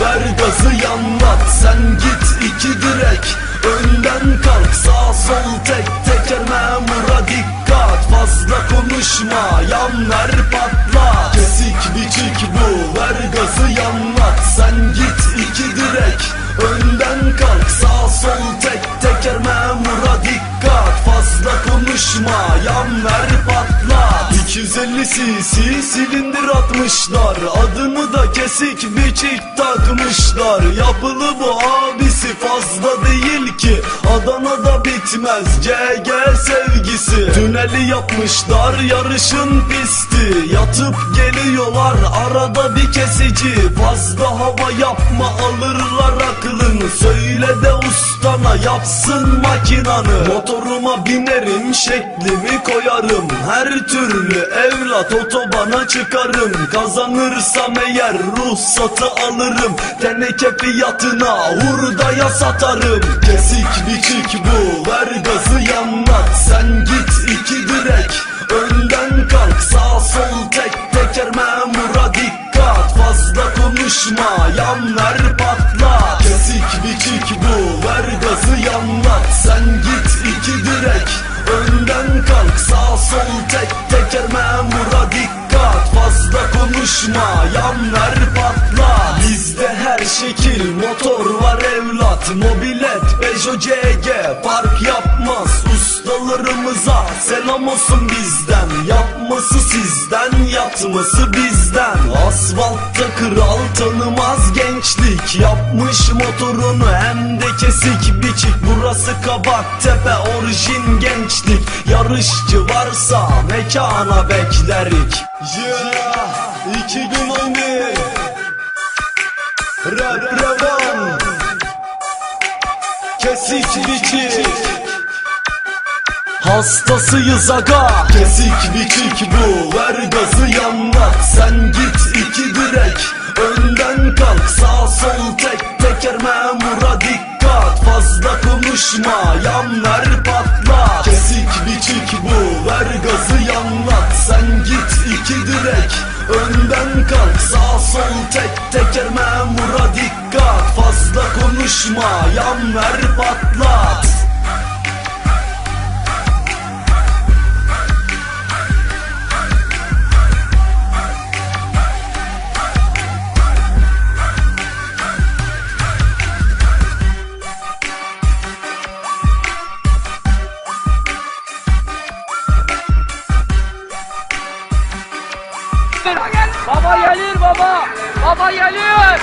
Ver gazı yanlat. Sen git iki direk Önden kalk. Sağ sol tek teker memura dikkat. Fazla konuşma yan 150 cc silindir atmışlar. Adını da kesik mekik takmışlar. Yapılı bu ağır fazla değil ki. Adana'da bitmez CG sevgisi. Tüneli yapmışlar yarışın pisti. Yatıp geliyorlar arada bir kesici. Fazla hava yapma alırlar aklını. Söyle de ustana yapsın makinanı. Motoruma binerim şeklimi koyarım. Her türlü evlat otobana çıkarım. Kazanırsam eğer ruhsatı alırım. Teneke fiyatına hurdaya satarım. Kesik biçik bu. Ver gazı yanlat Sen git iki direk. Önden kalk. Sağ sol tek teker memura dikkat. Fazla konuşma. Yan ver patla Kesik biçik bu. Ver gazı yanlat Sen git iki direk. Önden kalk. Sağ sol tek Mobilet Peugeot CG fark yapmaz. Ustalarımıza selam olsun bizden. Yapması sizden yatması bizden. Asfaltta kral tanımaz gençlik. Yapmış motorunu hem de kesik biçik. Burası kabak tepe orijin gençlik. Yarışçı varsa mekana beklerik Kesik biçik Hastasıyız aga. Kesik biçik bu. Ver gazı yanlat Sen git iki direk. Önden kalk. Sağ sol tek teker memura dikkat. Fazla konuşma. Yan ver patla. Kesik biçik bu. Ver gazı yanlat Sen git iki direk. Önden kalk. Sağ sol tek teker memura konuşma yan ver patlat Baba gelir baba. Baba gelir.